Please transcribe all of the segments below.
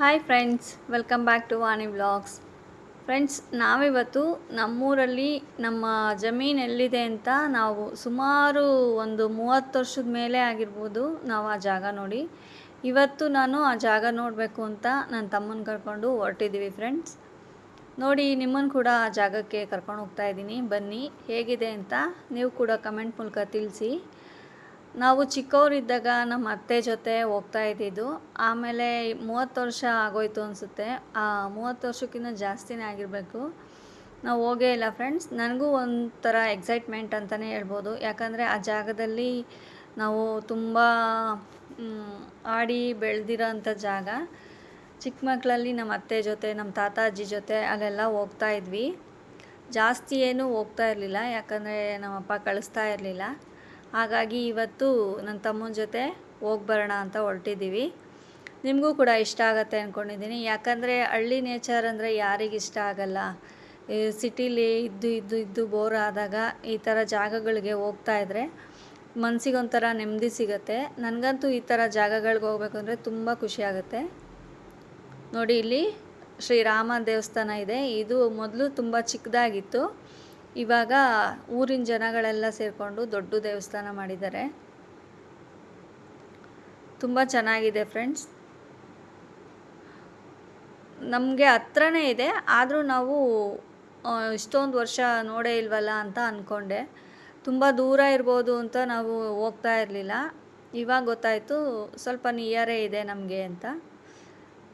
Hi friends welcome back to Vani vlogs friends ನಾವಿವತ್ತು ನಮ್ಮೂರಲ್ಲಿ ನಮ್ಮ ಜಮೀನು ಎಲ್ಲಿದೆ ಅಂತ ನಾವು ಸುಮಾರು ಒಂದು ಮೂವತ್ತು ವರ್ಷದ ಮೇಲೆ ಆಗಿರ್ಬೋದು ನಾವು ಆ ಜಾಗ ನೋಡಿ. ಇವತ್ತು ನಾನು ಆ ಜಾಗ ನೋಡಬೇಕು ಅಂತ ನನ್ನ ತಮ್ಮನ ಕರ್ಕೊಂಡು ಹೊರಟಿದ್ದೀವಿ ಫ್ರೆಂಡ್ಸ್ ನೋಡಿ ನಿಮ್ಮನ್ನು ಕೂಡ ಆ ಜಾಗಕ್ಕೆ ಕರ್ಕೊಂಡು ಹೋಗ್ತಾ ಇದ್ದೀನಿ. ಬನ್ನಿ, ಹೇಗಿದೆ ಅಂತ ನೀವು ಕೂಡ ಕಮೆಂಟ್ ಮೂಲಕ ತಿಳಿಸಿ. ನಾವು ಚಿಕ್ಕವರಿದ್ದಾಗ ನಮ್ಮ ಅತ್ತೆ ಜೊತೆ ಹೋಗ್ತಾ ಇದ್ದಿದ್ದು. ಆಮೇಲೆ ಮೂವತ್ತು ವರ್ಷ ಆಗೋಯ್ತು ಅನಿಸುತ್ತೆ. ಆ ಮೂವತ್ತು ವರ್ಷಕ್ಕಿಂತ ಜಾಸ್ತಿನೇ ಆಗಿರಬೇಕು. ನಾವು ಹೋಗೇ ಇಲ್ಲ ಫ್ರೆಂಡ್ಸ್ ನನಗೂ ಒಂಥರ ಎಕ್ಸೈಟ್ಮೆಂಟ್ ಅಂತಲೇ ಹೇಳ್ಬೋದು. ಯಾಕಂದರೆ ಆ ಜಾಗದಲ್ಲಿ ನಾವು ತುಂಬ ಆಡಿ ಬೆಳೆದಿರೋ ಅಂಥ ಜಾಗ. ಚಿಕ್ಕ ಮಕ್ಕಳಲ್ಲಿ ನಮ್ಮ ಅತ್ತೆ ಜೊತೆ, ನಮ್ಮ ತಾತ ಅಜ್ಜಿ ಜೊತೆ ಅಲ್ಲೆಲ್ಲ ಹೋಗ್ತಾ ಇದ್ವಿ. ಜಾಸ್ತಿ ಏನೂ ಹೋಗ್ತಾ ಇರಲಿಲ್ಲ. ಯಾಕಂದರೆ ನಮ್ಮಪ್ಪ ಕಳಿಸ್ತಾ ಇರಲಿಲ್ಲ. ಹಾಗಾಗಿ ಇವತ್ತು ನನ್ನ ತಮ್ಮನ ಜೊತೆ ಹೋಗಿ ಬರೋಣ ಅಂತ ಹೊರಟಿದ್ದೀವಿ. ನಿಮಗೂ ಕೂಡ ಇಷ್ಟ ಆಗತ್ತೆ ಅಂದ್ಕೊಂಡಿದ್ದೀನಿ ಯಾಕಂದರೆ ಹಳ್ಳಿ ನೇಚರ್ ಅಂದರೆ ಯಾರಿಗೆ ಇಷ್ಟ ಆಗಲ್ಲ. ಸಿಟಿಲಿ ಇದ್ದು ಇದ್ದು ಇದ್ದು ಬೋರ್ ಆದಾಗ ಈ ಥರ ಜಾಗಗಳಿಗೆ ಹೋಗ್ತಾ ಇದ್ದರೆ ಮನಸ್ಸಿಗೊಂಥರ ನೆಮ್ಮದಿ ಸಿಗುತ್ತೆ. ನನಗಂತೂ ಈ ಥರ ಜಾಗಗಳಿಗೆ ಹೋಗ್ಬೇಕು ಅಂದರೆ ತುಂಬ ಖುಷಿ ಆಗುತ್ತೆ. ನೋಡಿ, ಇಲ್ಲಿ ಶ್ರೀರಾಮ ದೇವಸ್ಥಾನ ಇದೆ. ಇದು ಮೊದಲು ತುಂಬ ಚಿಕ್ಕದಾಗಿತ್ತು. ಇವಾಗ ಊರಿನ ಜನಗಳೆಲ್ಲ ಸೇರಿಕೊಂಡು ದೊಡ್ಡ ದೇವಸ್ಥಾನ ಮಾಡಿದ್ದಾರೆ. ತುಂಬ ಚೆನ್ನಾಗಿದೆ ಫ್ರೆಂಡ್ಸ್. ನಮಗೆ ಹತ್ರನೇ ಇದೆ, ಆದರೂ ನಾವು ಇಷ್ಟೊಂದು ವರ್ಷ ನೋಡೇ ಇಲ್ವಲ್ಲ ಅಂತ ಅಂದ್ಕೊಂಡೆ ತುಂಬ ದೂರ ಇರ್ಬೋದು ಅಂತ ನಾವು ಹೋಗ್ತಾ ಇರಲಿಲ್ಲ. ಇವಾಗ ಗೊತ್ತಾಯಿತು, ಸ್ವಲ್ಪ ನಿಯರೇ ಇದೆ ನಮಗೆ ಅಂತ.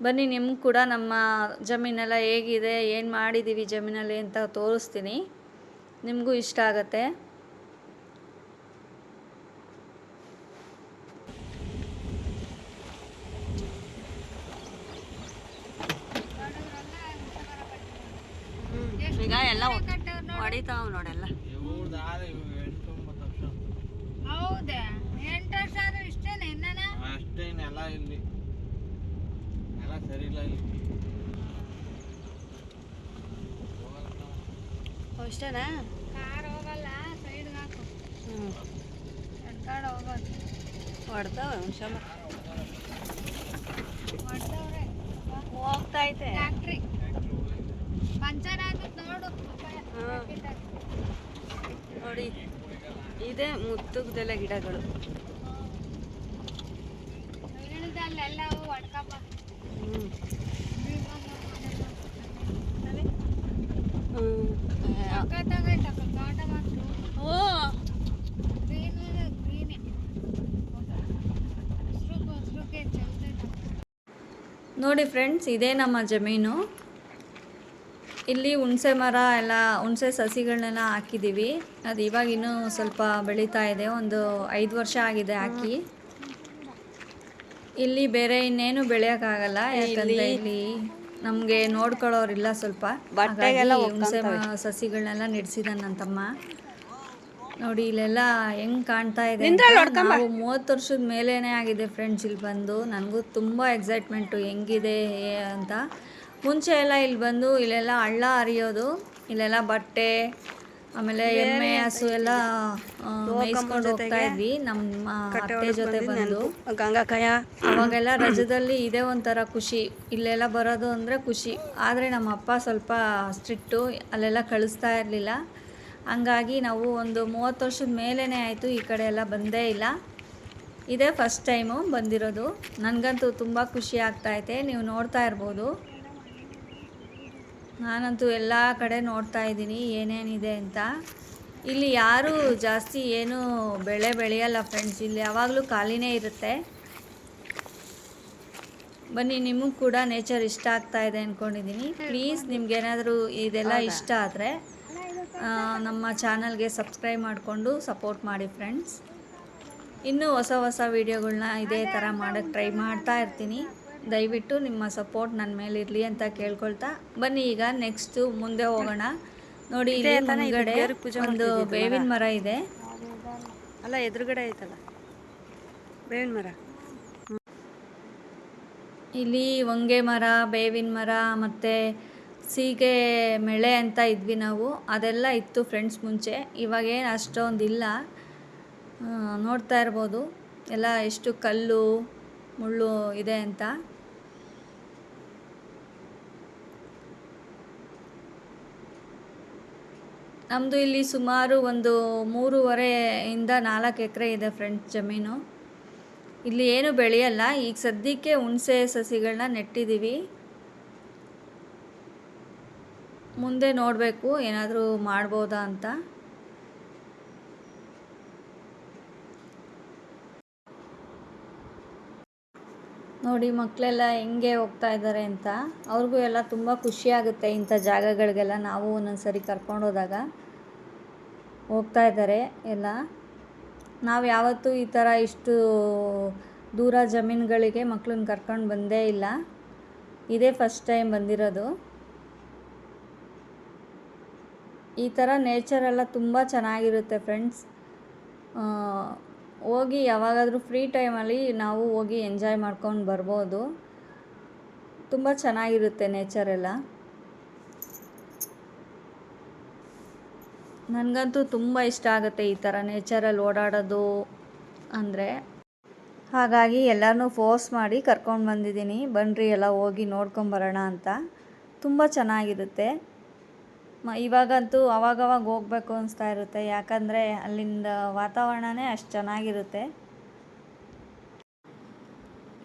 ಬನ್ನಿ ನಿಮ್ಗೆ ಕೂಡ ನಮ್ಮ ಜಮೀನೆಲ್ಲ ಹೇಗಿದೆ, ಏನು ಮಾಡಿದ್ದೀವಿ ಜಮೀನಲ್ಲಿ ಅಂತ ತೋರಿಸ್ತೀನಿ. ನಿಮಗೂ ಇಷ್ಟ ಆಗತ್ತೆ ಈಗ ಎಲ್ಲ ಹೊಡಿತಾವ್ ನೋಡೆಲ್ಲ ಹೌದಾ ಎಂಟು ವರ್ಷ ಆದ್ರೂ ಇಷ್ಟೇನೆ ಇನ್ನನ ಅಷ್ಟೇ ನೆಲ ಇಲ್ಲಿ ನೆಲ ಸರಿ ಇಲ್ಲ ಇಲ್ಲಿ ಅಷ್ಟೇನಾ ಕಾರ್ ಹೋಗಲ್ಲ ಸೈಡ್ ಹಾಕು ಹ್ಞೂ ಎಡ್ಗಾಡ್ ಹೋಗೋದು ಶಮ ಹೋಗ್ತಾ ಐತೆ ನೋಡು ನೋಡಿ ಇದೆ ಮುತ್ತುಗ್ದೆಲ್ಲ ಗಿಡಗಳು ಹ್ಞೂ ಓ ನೋಡಿ ಫ್ರೆಂಡ್ಸ್ ಇದೇ ನಮ್ಮ ಜಮೀನು. ಇಲ್ಲಿ ಹುಣಸೆ ಮರ ಎಲ್ಲ ಹುಣಸೆ ಸಸಿಗಳನ್ನೆಲ್ಲ ಹಾಕಿದ್ದೀವಿ. ಅದು ಇವಾಗ ಇನ್ನೂ ಸ್ವಲ್ಪ ಬೆಳೀತಾ ಇದೆ ಒಂದು ಐದು ವರ್ಷ ಆಗಿದೆ ಹಾಕಿ. ಇಲ್ಲಿ ಬೇರೆ ಇನ್ನೇನು ಬೆಳೆಯೋಕ್ಕಾಗಲ್ಲ ಯಾಕಂದರೆ ಇಲ್ಲಿ ನಮಗೆ ನೋಡ್ಕೊಳ್ಳೋರಿಲ್ಲ ಸ್ವಲ್ಪ. ಹುಣಸೆ ಸಸಿಗಳನ್ನೆಲ್ಲ ನಡೆಸಿದ ನನ್ನ ತಮ್ಮ. ನೋಡಿ ಇಲ್ಲೆಲ್ಲ ಹೆಂಗ್ ಕಾಣ್ತಾ ಇದೆ ನಾವು ಮೂವತ್ತು ವರ್ಷದ ಮೇಲೇನೆ ಆಗಿದೆ ಫ್ರೆಂಡ್ಸ್ ಇಲ್ಲಿ ಬಂದು. ನನಗೂ ತುಂಬ ಎಕ್ಸೈಟ್ಮೆಂಟು ಹೆಂಗಿದೆ ಅಂತ. ಮುಂಚೆ ಎಲ್ಲ ಇಲ್ಲಿ ಬಂದು ಇಲ್ಲೆಲ್ಲ ಹಳ್ಳ ಹರಿಯೋದು ಇಲ್ಲೆಲ್ಲ ಬಟ್ಟೆ ಆಮೇಲೆ ಎಮ್ಮೆ ಹಸು ಎಲ್ಲ ಮೇಯಿಸ್ಕೊಂಡು ಹೋಗ್ತಾ ಇದ್ವಿ. ನಮ್ಮ ಅತ್ತೆ ಜೊತೆ ಬಂದು. ಗಂಗಾಕಾಯ ಅವಾಗೆಲ್ಲ ರಜದಲ್ಲಿ ಇದೇ ಒಂಥರ ಖುಷಿ. ಇಲ್ಲೆಲ್ಲ ಬರೋದು ಅಂದರೆ ಖುಷಿ. ಆದರೆ ನಮ್ಮ ಅಪ್ಪ ಸ್ವಲ್ಪ ಸ್ಟ್ರಿಕ್ಟು ಅಲ್ಲೆಲ್ಲ ಕಳಿಸ್ತಾ ಇರಲಿಲ್ಲ. ಹಂಗಾಗಿ ನಾವು ಒಂದು ಮೂವತ್ತು ವರ್ಷದ ಮೇಲೇ ಆಯಿತು ಈ ಕಡೆ ಎಲ್ಲ ಬಂದೇ ಇಲ್ಲ. ಇದೇ ಫಸ್ಟ್ ಟೈಮು ಬಂದಿರೋದು. ನನಗಂತೂ ತುಂಬ ಖುಷಿ ಆಗ್ತಾಯಿದೆ ನೀವು ನೋಡ್ತಾ ಇರ್ಬೋದು. ನಾನಂತೂ ಎಲ್ಲ ಕಡೆ ನೋಡ್ತಾ ಇದ್ದೀನಿ ಏನೇನಿದೆ ಅಂತ. ಇಲ್ಲಿ ಯಾರೂ ಜಾಸ್ತಿ ಏನು ಬೆಳೆ ಬೆಳೆಯಲ್ಲ ಫ್ರೆಂಡ್ಸ್ ಇಲ್ಲಿ ಯಾವಾಗಲೂ ಖಾಲಿನೇ ಇರುತ್ತೆ. ಬನ್ನಿ ನಿಮಗೂ ಕೂಡ ನೇಚರ್ ಇಷ್ಟ ಆಗ್ತಾ ಇದೆ ಅಂದ್ಕೊಂಡಿದ್ದೀನಿ ಪ್ಲೀಸ್ ನಿಮ್ಗೇನಾದರೂ ಇದೆಲ್ಲ ಇಷ್ಟ ಆದರೆ ನಮ್ಮ ಚಾನಲ್ಗೆ ಸಬ್ಸ್ಕ್ರೈಬ್ ಮಾಡಿಕೊಂಡು ಸಪೋರ್ಟ್ ಮಾಡಿ ಫ್ರೆಂಡ್ಸ್. ಇನ್ನೂ ಹೊಸ ಹೊಸ ವೀಡಿಯೋಗಳನ್ನ ಇದೇ ಥರ ಮಾಡೋಕ್ಕೆ ಟ್ರೈ ಮಾಡ್ತಾ ಇರ್ತೀನಿ. ದಯವಿಟ್ಟು ನಿಮ್ಮ ಸಪೋರ್ಟ್ ನನ್ನ ಮೇಲೆ ಇರಲಿ ಅಂತ ಕೇಳ್ಕೊಳ್ತಾ. ಬನ್ನಿ ಈಗ ನೆಕ್ಸ್ಟು ಮುಂದೆ ಹೋಗೋಣ. ನೋಡಿ ಇಲ್ಲಿ ಮುಂದ್ಗಡೆ ಒಂದು ಬೇವಿನ ಮರ ಇದೆ. ಅಲ್ಲ ಎದುರುಗಡೆ ಐತಲ್ಲ? ಬೇವಿನ ಮರ. ಇಲ್ಲಿ ಹೊಂಗೆ ಮರ ಬೇವಿನ ಮರ ಮತ್ತು ಸೀಗೆ ಮೇಳೆ ಅಂತ ಇದ್ವಿ ನಾವು, ಅದೆಲ್ಲ ಇತ್ತು ಫ್ರೆಂಡ್ಸ್ ಮುಂಚೆ. ಇವಾಗೇನು ಅಷ್ಟೊಂದಿಲ್ಲ. ನೋಡ್ತಾ ಇರ್ಬೋದು. ಎಲ್ಲ ಎಷ್ಟು ಕಲ್ಲು, ಮುಳ್ಳು ಇದೆ ಅಂತ. ನಮ್ಮದು ಇಲ್ಲಿ ಸುಮಾರು ಒಂದು ಮೂರುವರೆಯಿಂದ ನಾಲ್ಕು ಎಕರೆ ಇದೆ ಫ್ರೆಂಡ್ಸ್ ಜಮೀನು. ಇಲ್ಲಿ ಏನು ಬೆಳೆಯಲ್ಲ. ಈಗ ಸದ್ಯಕ್ಕೆ ಹುಣಸೆ ಸಸಿಗಳನ್ನ ನೆಟ್ಟಿದ್ದೀವಿ ಮುಂದೆ ನೋಡಬೇಕು, ಏನಾದರೂ ಮಾಡ್ಬೋದಾ ಅಂತ. ನೋಡಿ ಮಕ್ಕಳೆಲ್ಲ ಹೆಂಗೆ ಹೋಗ್ತಾ ಇದ್ದಾರೆ ಅಂತ. ಅವ್ರಿಗೂ ಎಲ್ಲ ತುಂಬ ಖುಷಿ ಆಗುತ್ತೆ ಇಂಥ ಜಾಗಗಳಿಗೆಲ್ಲ. ನಾವು ಒಂದೊಂದ್ಸರಿ ಕರ್ಕೊಂಡು ಹೋದಾಗ ಹೋಗ್ತಾ ಇದ್ದಾರೆ ಎಲ್ಲ. ನಾವು ಯಾವತ್ತೂ ಈ ಥರ ಇಷ್ಟು ದೂರ ಜಮೀನುಗಳಿಗೆ ಮಕ್ಕಳನ್ನ ಕರ್ಕೊಂಡು ಬಂದೇ ಇಲ್ಲ. ಇದೇ ಫಸ್ಟ್ ಟೈಮ್ ಬಂದಿರೋದು. ಈ ಥರ ನೇಚರೆಲ್ಲ ತುಂಬ ಚೆನ್ನಾಗಿರುತ್ತೆ ಫ್ರೆಂಡ್ಸ್ ಹೋಗಿ ಯಾವಾಗಾದರೂ ಫ್ರೀ ಟೈಮಲ್ಲಿ ನಾವು ಹೋಗಿ ಎಂಜಾಯ್ ಮಾಡ್ಕೊಂಡು ಬರ್ಬೋದು. ತುಂಬ ಚೆನ್ನಾಗಿರುತ್ತೆ ನೇಚರೆಲ್ಲ ನನಗಂತೂ ತುಂಬ ಇಷ್ಟ ಆಗುತ್ತೆ ಈ ಥರ ನೇಚರಲ್ಲಿ ಓಡಾಡೋದು ಅಂದರೆ. ಹಾಗಾಗಿ ಎಲ್ಲರನ್ನೂ ಫೋರ್ಸ್ ಮಾಡಿ ಕರ್ಕೊಂಡು ಬಂದಿದ್ದೀನಿ. ಬನ್ನಿರಿ ಎಲ್ಲ ಹೋಗಿ ನೋಡ್ಕೊಂಬರೋಣ ಅಂತ. ತುಂಬ ಚೆನ್ನಾಗಿರುತ್ತೆ. ಮ, ಇವಾಗಂತೂ ಅವಾಗವಾಗ ಹೋಗ್ಬೇಕು ಅನಿಸ್ತಾ ಇರುತ್ತೆ. ಯಾಕಂದರೆ ಅಲ್ಲಿಂದ ವಾತಾವರಣನೇ ಅಷ್ಟು ಚೆನ್ನಾಗಿರುತ್ತೆ.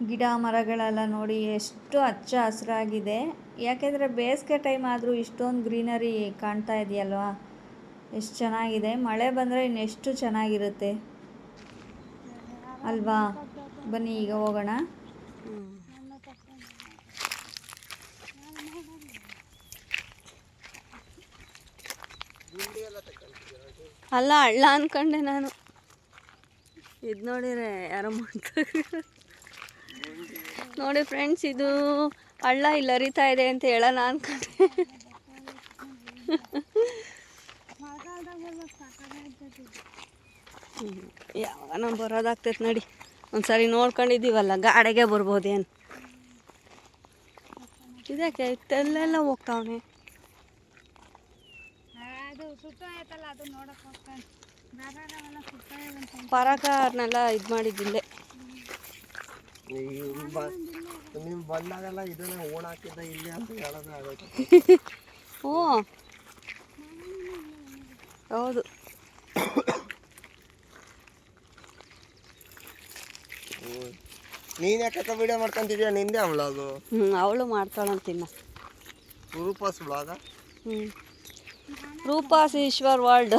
ಗಿಡ ಮರಗಳೆಲ್ಲ ನೋಡಿ ಎಷ್ಟು ಹಚ್ಚ ಹಸಿರಾಗಿದೆ. ಯಾಕೆಂದರೆ ಬೇಸಿಗೆ ಟೈಮ್ ಆದರೂ ಇಷ್ಟೊಂದು ಗ್ರೀನರಿ ಕಾಣ್ತಾ ಇದೆಯಲ್ವಾ? ಎಷ್ಟು ಚೆನ್ನಾಗಿದೆ. ಮಳೆ ಬಂದರೆ ಇನ್ನೆಷ್ಟು ಚೆನ್ನಾಗಿರುತ್ತೆ. ಅಲ್ವಾ? ಬನ್ನಿ, ಈಗ ಹೋಗೋಣ. ಅಲ್ಲ ಅಳ್ಳ ಅನ್ಕೊಂಡೆ ನಾನು. ಇದು ನೋಡಿದ್ರೆ ಯಾರೋ ಮಾಡ್ತ ನೋಡಿ ಫ್ರೆಂಡ್ಸ್ ಇದು ಹಳ್ಳ ಇಲ್ಲಿ ಹರಿತಾ ಇದೆ ಅಂತ ಹೇಳೋಣ ಅನ್ಕೊಂಡೆ. ಹ್ಮ್. ಯಾವಾಗ ನಾವು ಬರೋದಾಗ್ತೈತೆ ನೋಡಿ. ಒಂದ್ಸರಿ ನೋಡ್ಕೊಂಡಿದ್ದೀವಲ್ಲ, ಗಾಡಿಗೆ ಬರ್ಬೋದೇನು? ಇದಕ್ಕೆ ಇತ್ತಲ್ಲೆಲ್ಲ ಹೋಗ್ತಾವನೆ. ಅದು ಸುತ್ತ ಆಯ್ತಲ್ಲ ಅದು ನೋಡಕ್ ಹೋಗ್ತಾನೆ ಸುತ್ತ ಇದೆ ಪರಾಕರ್ನೆಲ್ಲ ಇದು ಮಾಡಿದ್ದಿಲ್ಲೇ ನೀವು ಬಂದಾಗೆಲ್ಲ ಇದನ್ನ ಓಣ ಹಾಕಿದ್ದ ಇಲ್ಲಿ ಅಂತ ಹೇಳೋದು ಆಗೋಯ್ತು. ಹ್ಞೂ. ಹೌದು. ನೀನ್ ಯಾಕ ವಿಡಿಯೋ ಮಾಡ್ಕೊಂತಿದ್ಯಾ? ನಿಂದೆ ಅವಳು ಅದು. ಹ್ಞೂ ಅವಳು ಮಾಡ್ತಾಳಂತಿನ್ನ ರೂಪಾಸ್ ಬ್ಲಾಗ ಹ್ಞೂ ರೂಪಾಸ್ ಈಶ್ವರ್ ವರ್ಲ್ಡ್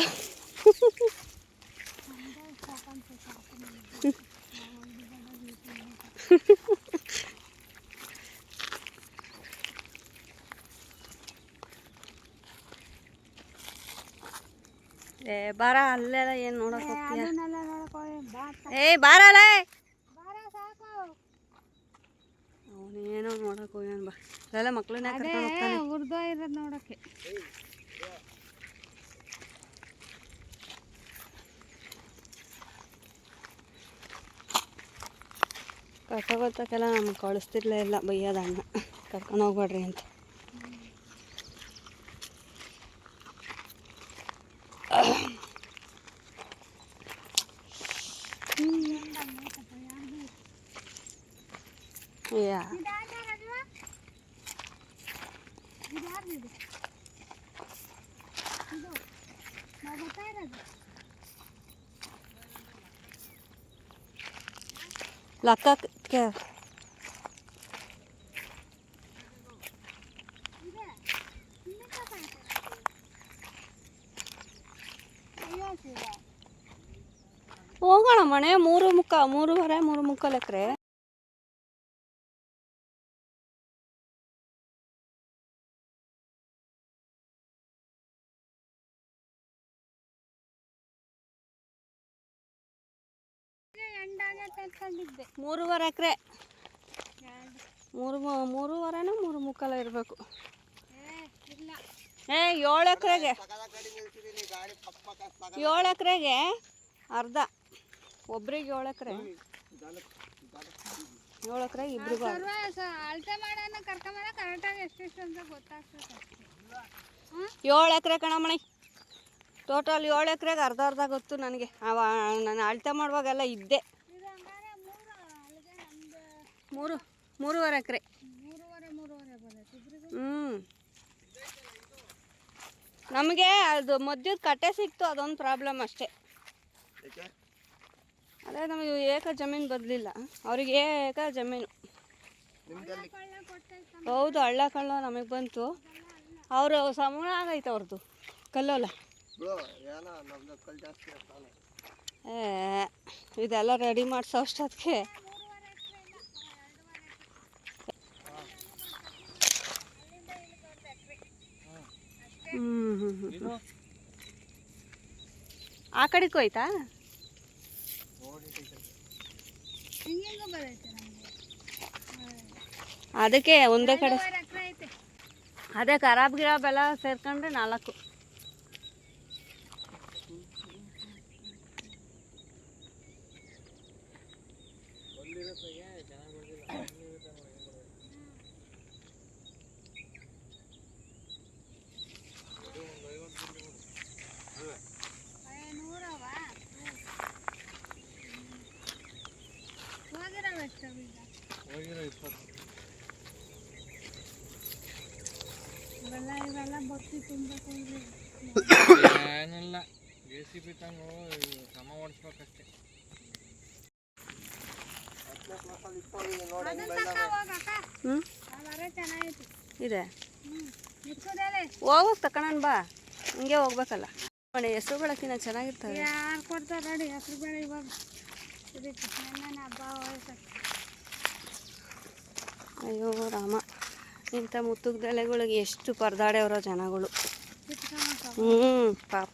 ಏ ಬಾರ ಅಲ್ಲೆಲ್ಲ ಏನು ನೋಡಕ್ ಹೋಗ್ತೀಯ? ಏ ಬಾರಲೇ ಅವನೇನೋ ನೋಡಕ್ ಹೋಗ್ಯಾನ ಬಾ. ಅಲ್ಲೆಲ್ಲ ಮಕ್ಳನ್ನ ಕರ್ಕೊಂಡು ಹೋಗ್ತಾನೆ. ನೋಡಕ್ಕೆ. ಕರ್ಕೊಂಡೋಗ್ತಕ್ಕೆಲ್ಲ ನಮ್ಗೆ ಕಳಿಸ್ತಿರ್ಲೇ ಇಲ್ಲ. ಬೈಯೋದ ಅಣ್ಣ. ಕರ್ಕೊಂಡು ಹೋಗ್ಬೇಡ್ರಿ ಅಂತ. ಯಾ. ಲಕ್ಕಕ್ಕೆ ಹೋಗೋಣ ಮನೆ ಮೂರು ಮುಕ್ಕ ಮೂರುವರೆ ಮೂರು ಮುಕ್ಕಾಲು ಎಕರೆ ಮೂರುವರೆ ಎಕರೆ. ಮೂರು ಮೂರುವರೆನೂ ಮೂರು ಮುಕ್ಕಾಲ ಇರಬೇಕು. ಇಲ್ಲ ಏ ಏಳು ಎಕರೆಗೆ. ಏಳು ಎಕರೆಗೆ ಅರ್ಧ. ಒಬ್ರಿಗೆ ಏಳು ಎಕರೆ. ಏಳು ಎಕರೆ ಇಬ್ಬರಿಗೂ ಅಳತೆ ಮಾಡೋಣ ಕರ್ಕೊಂಬರ ಕರೆಕ್ಟಾಗಿ ಎಷ್ಟೆಷ್ಟು ಅಂತ ಗೊತ್ತಾಗ್ತದೆ. ಏಳು ಎಕರೆ ಕಣಮಣಿ ಟೋಟಲ್ ಏಳು ಎಕರೆಗೆ ಅರ್ಧ ಅರ್ಧ ಗೊತ್ತು ನನಗೆ. ಅವ ನಾನು ಅಳತೆ ಮಾಡುವಾಗೆಲ್ಲ ಇದ್ದೆ ಇದು ಹಂಗಾರೆ ಮೂರು ಅಲ್ಲಿಗೆ ನಮ್ದು ಮೂರು ಮೂರುವರೆ ಎಕರೆ. ಹ್ಞೂ ನಮಗೆ ಅದು ಮಧ್ಯದ ಕಟ್ಟೆ ಸಿಕ್ತು ಅದೊಂದು ಪ್ರಾಬ್ಲಮ್ ಅಷ್ಟೇ. ಅದೇ ನಮಗೆ ಏಕ ಜಮೀನು ಬದಲಿಲ್ಲ ಅವ್ರಿಗೆ ಏಕ ಜಮೀನು. ಹೌದು ಹಳ್ಳ ಕಳ್ಳ ನಮಗೆ ಬಂತು. ಅವರು ಸಮೂಹ ಆಗೈತೆ ಅವ್ರದ್ದು ಕಲ್ಲೋಲ. ಏ ಇದೆಲ್ಲ ರೆಡಿ ಮಾಡಿಸೋ ಅಷ್ಟೊತ್ತಿಗೆ. ಹ್ಞೂ ಹ್ಞೂ ಆ ಕಡೆಗೆ ಹೋಯ್ತಾ? ಅದಕ್ಕೆ ಒಂದೇ ಕಡೆ. ಅದೇ ಖರಾಬ್ ಗಿರಾಬ್ ಎಲ್ಲ ಸೇರ್ಕೊಂಡ್ರೆ ನಾಲ್ಕು. ಏನಿಲ್ಲ. ಜೆ ಸಿ ಬಿ ತಂದು ಸಮ ಓಡಿಸ್ಬೇಕಷ್ಟೇ. ಹ್ಞೂ ಇದೆ? ಹೋಗೋಕೆ ತಕೊಂಡ್ ಬಾ. ಹಿಂಗೆ ಹೋಗ್ಬೇಕಲ್ಲ. ನೋಡಿ ಹೆಸರು ಬೆಳಕಿನ ಚೆನ್ನಾಗಿರ್ತವೆ. ಯಾರು ಕೊಡ್ತಾರೆ ನೋಡಿ ಹೆಸರು ಬೇಳೆ ಇವಾಗ ಅಯ್ಯೋ ರಾಮ. ಇಂಥ ಮುತ್ತುಗ್ದೆಲೆಗಳಿಗೆ ಎಷ್ಟು ಪರದಾಡ್ಯವ್ರೋ ಜನಗಳು. ಹ್ಞೂ ಪಾಪ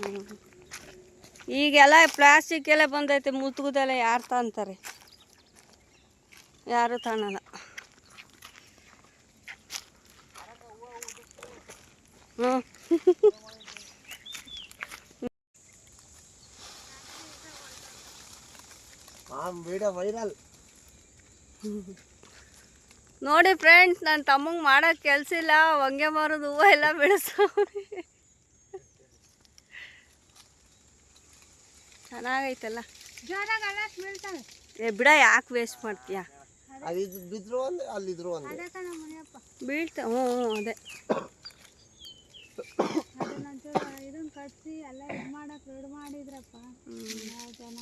ಹ್ಞೂ ಈಗೆಲ್ಲ ಪ್ಲಾಸ್ಟಿಕ್ ಎಲ್ಲ ಬಂದೈತೆ ಮುತ್ತುಗ್ದೆಲೆ ಯಾರು ತಂತಾರೆ? ಯಾರು ತಾಣಲ್ಲ. ಹ್ಞೂ ವಿಡಿಯೋ ವೈರಲ್ ನೋಡಿ ಫ್ರೆಂಡ್ಸ್ ನನ್ನ ತಮ್ಮಂಗೆ ಮಾಡೋಕ್ಕೆ ಕೆಲಸ ಇಲ್ಲ ಹೊಂಗೆ ಮಾರೋದು ಹೂವು ಎಲ್ಲ ಬೆಳೆಸೋರಿ ಚೆನ್ನಾಗೈತಲ್ಲ. ಏ ಬಿಡ ಯಾಕೆ ವೇಸ್ಟ್ ಮಾಡ್ತೀಯ? ಬೀಳ್ತ ಹ್ಞೂ ಹ್ಞೂ ಅದೇ. ಇದನ್ನ ಕಟ್ಸಿ ಎಲ್ಲ ಇದು ಮಾಡಕ್ಕೆ ರೆಡಿ ಮಾಡಿದ್ರಪ್ಪ. ಹ್ಞೂ ಜನ.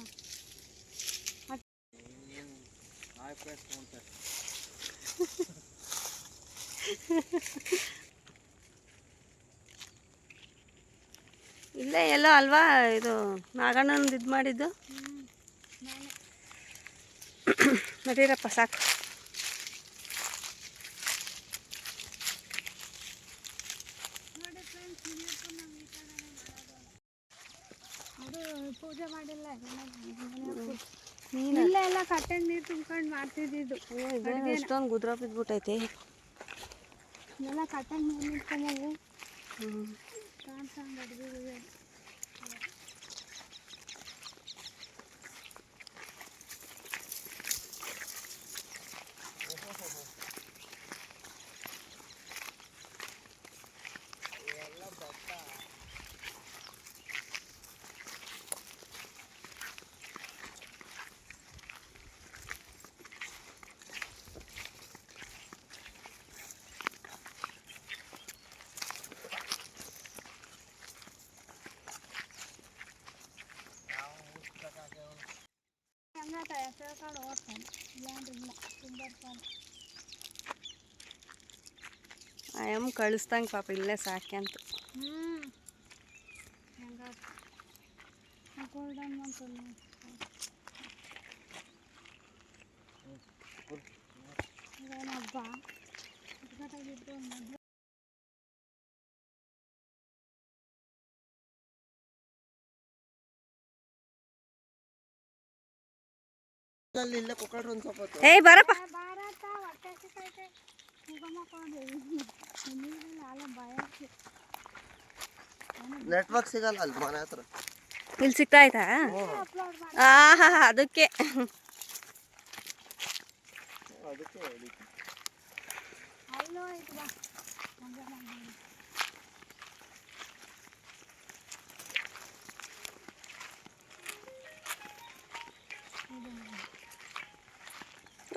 ಇಲ್ಲೇ ಎಲ್ಲೋ ಅಲ್ವಾ ಇದು ನಾಗಣ್ಣನ ಇದು ಮಾಡಿದ್ದು ನಡೀರಪ್ಪ ಸಾಕು ನೋಡಿ ಫ್ರೆಂಡ್ಸ್ ಮುನಿಯಪ್ಪ ನಾವು ಈ ಥರನೇ ಮಾಡೋದು ಅದು ಪೂಜೆ ಮಾಡಿಲ್ಲ ನೀನು ಇಲ್ಲೇ ಎಲ್ಲ ಕಟ್ಟೆಗೆ ನೀರು ಮಾಡ್ತಿದ್ದಿದ್ದು ಎಷ್ಟೊಂದು ಗುದ್ರ ಬಿದ್ಬಿಟ್ಟೈತೆ. ಎಲ್ಲ ಕಟ್ಟೆಗೆ ನಿಂತ್ಕೊಂಬವು ಹ್ಞೂ ಕಾಣ್ಸಂಗೆ ಅಡ್ಗೆ ಹಂಗಾತ ಹೆಸರು ಓದ್ತಾನೆ ಇಲ್ಲಾಂದ್ರೆ ಇಲ್ಲ ತುಂಬ ಐ ಆಯಮ್ಮ ಕಳಿಸ್ದಂಗೆ ಪಾಪ ಇಲ್ಲೇ ಸಾಕ್ಯಂತ ಹ್ಞೂ ಹಬ್ಬ ಏಯ್ ಬರಪ್ಪ ಭಾರತ ಹೊಟ್ಟೆ ಸಿಕ್ಕೈತೆ ಮುಗಮಕ್ಕೊಂಡು ನೀರಿಲ್ಲ ಅಲ್ಲ ಭಯ ನೆಟ್ವರ್ಕ್ ಸಿಗಲ್ಲ ಅಲ್ಲಿ ಮನೆ ಹತ್ರ ಇಲ್ಲಿ ಸಿಗ್ತಾಯ್ತಾ ಅಪ್ಲೋಡ್ ಮಾಡಿ ಆಹಾ ಅದಕ್ಕೆ ಅದಕ್ಕೆ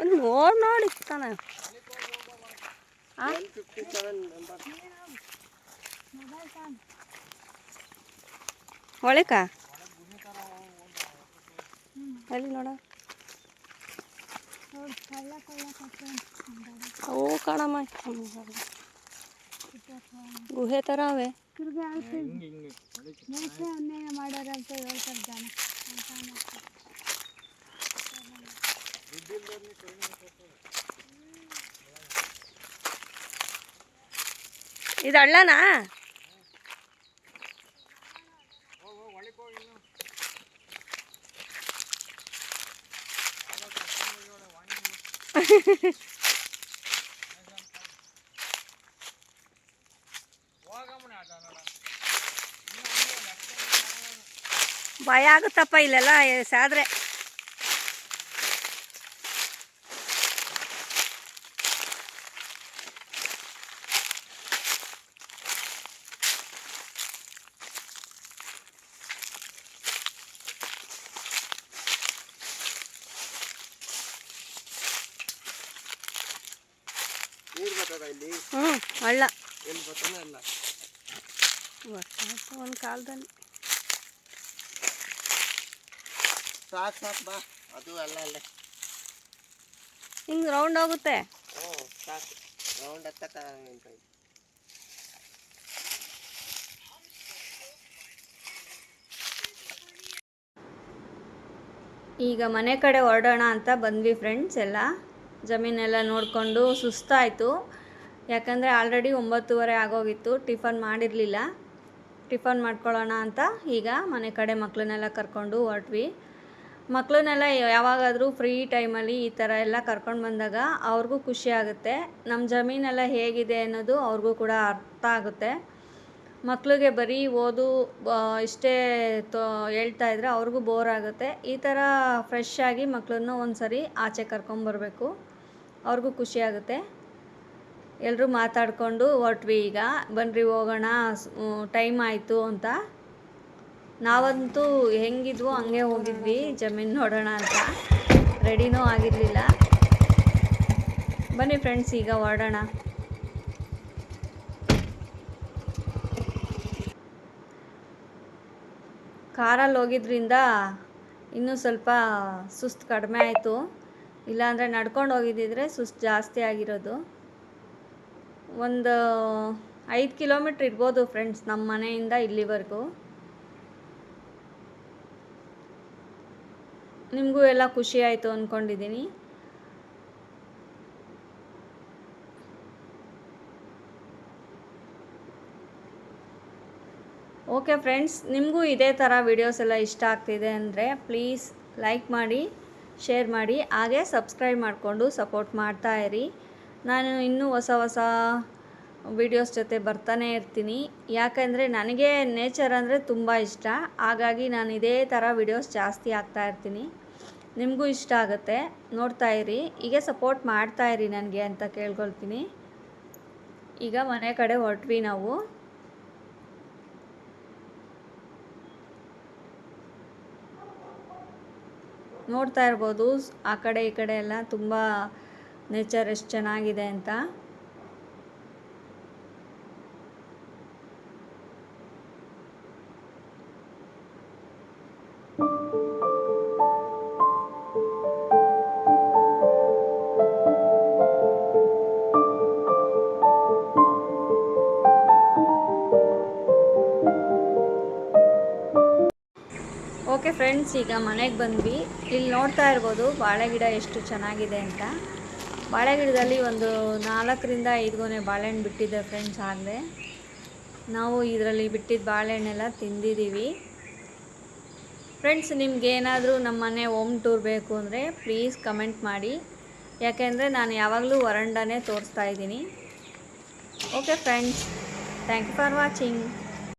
ನಂಬರ್ ಮೊಬೈಲ್ ತಾನು ಒಳಕ ಅಲ್ಲಿ ನೋಡ ನೋಡಿ ಕಳ್ಳ ಕೊಳ್ಳಕ್ಕೆ ಅವು ಕಾಣಮ್ಮ ಗುಹೆ ಥರ ಅವೆ ತಿರ್ಗಿ ಆಯ್ತು ಹಿಂಗೆ ಹಿಂಗೆ ಹೊಡಿತು. ಮನುಷ್ಯ ಅನ್ಯಾಯ ಮಾಡ್ಯಾರ ಅಂತ ಹೇಳ್ತಾರೆ ಜನ ಅಂತ ಅನ್ನಕ್ಕೆ. ಇದು ಹಳ್ಳನಾ ಭಯ ಆಗುತ್ತಪ್ಪ ಇಲ್ಲೆಲ್ಲ ಸಾದ್ರೆ ನೀರು ಬರ್ತದ ಇಲ್ಲಿ ಹ್ಞೂ ಹಳ್ಳ ಎಲ್ಲಿ ಬರ್ತಾನೆ ಅಲ್ಲ ಕಾಲದಲ್ಲಿ. ಸಾಕ್ ಸಾಕ್ ಬಾ ಅದು ಅಲ್ಲ ಅಲ್ಲ. ಹಿಂಗೆ ರೌಂಡ್ ಹೋಗುತ್ತೆ ಹ್ಞೂ ಸಾಕು. ರೌಂಡ್ ಹತ್ತಕ್ಕ ಈಗ ಮನೆ ಕಡೆ ಹೊರಡೋಣ ಅಂತ ಬಂದ್ವಿ ಫ್ರೆಂಡ್ಸ್ ಎಲ್ಲ. ಜಮೀನೆಲ್ಲ ನೋಡಿಕೊಂಡು ಸುಸ್ತಾಯಿತು. ಯಾಕಂದರೆ ಆಲ್ರೆಡಿ ಒಂಬತ್ತುವರೆ ಆಗೋಗಿತ್ತು ಟಿಫನ್ ಮಾಡಿರಲಿಲ್ಲ. ಟಿಫನ್ ಮಾಡ್ಕೊಳ್ಳೋಣ ಅಂತ ಈಗ ಮನೆ ಕಡೆ ಮಕ್ಕಳನ್ನೆಲ್ಲ ಕರ್ಕೊಂಡು ಹೊರಟ್ವಿ. ಮಕ್ಕಳನ್ನೆಲ್ಲ ಯಾವಾಗಾದರೂ ಫ್ರೀ ಟೈಮಲ್ಲಿ ಈ ಥರ ಎಲ್ಲ ಕರ್ಕೊಂಡು ಬಂದಾಗ ಅವ್ರಿಗೂ ಖುಷಿ ಆಗುತ್ತೆ. ನಮ್ಮ ಜಮೀನೆಲ್ಲ ಹೇಗಿದೆ ಅನ್ನೋದು ಅವ್ರಿಗೂ ಕೂಡ ಅರ್ಥ ಆಗುತ್ತೆ. ಮಕ್ಕಳಿಗೆ ಬರೀ ಓದು ಇಷ್ಟೇ ತೋ, ಹೇಳ್ತಾ ಇದ್ರೆ ಅವ್ರಿಗೂ ಬೋರ್ ಆಗುತ್ತೆ. ಈ ಥರ ಫ್ರೆಶ್ ಆಗಿ ಮಕ್ಕಳನ್ನು ಒಂದು ಸರಿ ಆಚೆ ಕರ್ಕೊಂಬರ್ಬೇಕು. ಅವ್ರಿಗೂ ಖುಷಿ ಆಗುತ್ತೆ. ಎಲ್ಲರೂ ಮಾತಾಡಿಕೊಂಡು ಹೊರಟ್ವಿ ಈಗ. ಬನ್ನಿರಿ ಹೋಗೋಣ ಟೈಮ್ ಆಯಿತು ಅಂತ. ನಾವಂತೂ ಹೆಂಗಿದ್ವೋ ಹಂಗೆ ಹೋಗಿದ್ವಿ, ಜಮೀನು ನೋಡೋಣ ಅಂತ. ರೆಡಿನೂ ಆಗಿರಲಿಲ್ಲ. ಬನ್ನಿ ಫ್ರೆಂಡ್ಸ್, ಈಗ ಹೊರಡೋಣ. ಕಾರಲ್ಲಿ ಹೋಗಿದ್ರಿಂದ ಇನ್ನೂ ಸ್ವಲ್ಪ ಸುಸ್ತು ಕಡಿಮೆ ಆಯಿತು. ಇಲ್ಲಾಂದರೆ ನಡ್ಕೊಂಡು ಹೋಗಿದ್ದಿದ್ರೆ ಸುಸ್ತು ಜಾಸ್ತಿ ಆಗಿರೋದು. ಒಂದು ಐದು ಕಿಲೋಮೀಟ್ರ್ ಇರ್ಬೋದು ಫ್ರೆಂಡ್ಸ್ ನಮ್ಮ ಮನೆಯಿಂದ ಇಲ್ಲಿವರೆಗೂ. ನಿಮಗೂ ಎಲ್ಲ ಖುಷಿ ಆಯಿತು ಅಂದ್ಕೊಂಡಿದ್ದೀನಿ ಓಕೆ ಫ್ರೆಂಡ್ಸ್, ನಿಮಗೂ ಇದೇ ಥರ ವಿಡಿಯೋಸ್ ಎಲ್ಲ ಇಷ್ಟ ಆಗ್ತಿದೆ ಅಂದರೆ ಪ್ಲೀಸ್ ಲೈಕ್ ಮಾಡಿ ಶೇರ್ ಮಾಡಿ, ಹಾಗೆ ಸಬ್ಸ್ಕ್ರೈಬ್ ಮಾಡಿಕೊಂಡು ಸಪೋರ್ಟ್ ಮಾಡ್ತಾ ಇರಿ. ನಾನು ಇನ್ನೂ ಹೊಸ ಹೊಸ ವಿಡಿಯೋಸ್ ಜೊತೆ ಬರ್ತಾನೆ ಇರ್ತೀನಿ. ಯಾಕಂದರೆ ನನಗೆ ನೇಚರ್ ಅಂದರೆ ತುಂಬ ಇಷ್ಟ. ಹಾಗಾಗಿ ನಾನು ಇದೇ ಥರ ವಿಡಿಯೋಸ್ ಜಾಸ್ತಿ ಆಗ್ತಾ ಇರ್ತೀನಿ. ನಿಮಗೂ ಇಷ್ಟ ಆಗುತ್ತೆ. ನೋಡ್ತಾ ಇರಿ. ಹೀಗೆ ಸಪೋರ್ಟ್ ಮಾಡ್ತಾ ಇರಿ ನನಗೆ ಅಂತ ಕೇಳ್ಕೊಳ್ತೀನಿ. ಈಗ ಮನೆ ಕಡೆ ಹೊರಟ್ವಿ ನಾವು. ನೋಡ್ತಾ ಇರ್ಬೋದು. ಆ ಕಡೆ ಈ ಕಡೆ ಎಲ್ಲ ತುಂಬ ನೇಚರ್ ಎಷ್ಟು ಚೆನ್ನಾಗಿದೆ ಅಂತ. ಓಕೆ ಫ್ರೆಂಡ್ಸ್ ಈಗ ಮನೆಗೆ ಬಂದ್ವಿ. ಇಲ್ಲಿ ನೋಡ್ತಾ ಇರ್ಬೋದು, ಬಾಳೆ ಗಿಡ ಎಷ್ಟು ಚೆನ್ನಾಗಿದೆ ಅಂತ. ಬಾಳೆ ಗಿಡದಲ್ಲಿ ಒಂದು ನಾಲ್ಕರಿಂದ ಐದು ಗೊನೆ ಬಾಳೆಹಣ್ಣು ಬಿಟ್ಟಿದ್ದೆ ಫ್ರೆಂಡ್ಸ್ ಆಗಲೇ. ನಾವು ಇದರಲ್ಲಿ ಬಿಟ್ಟಿದ್ದ ಬಾಳೆಹಣ್ಣೆಲ್ಲ ತಿಂದಿದ್ದೀವಿ. ಫ್ರೆಂಡ್ಸ್ ನಿಮ್ಗೇನಾದರೂ ನಮ್ಮ ಮನೆ ಹೋಮ್ ಟೂರ್ ಬೇಕು ಅಂದರೆ ಪ್ಲೀಸ್ ಕಮೆಂಟ್ ಮಾಡಿ. ಯಾಕೆಂದರೆ ನಾನು ಯಾವಾಗಲೂ ವರಂಡನೇ ತೋರಿಸ್ತಾ ಇದ್ದೀನಿ. Okay friends thank you for watching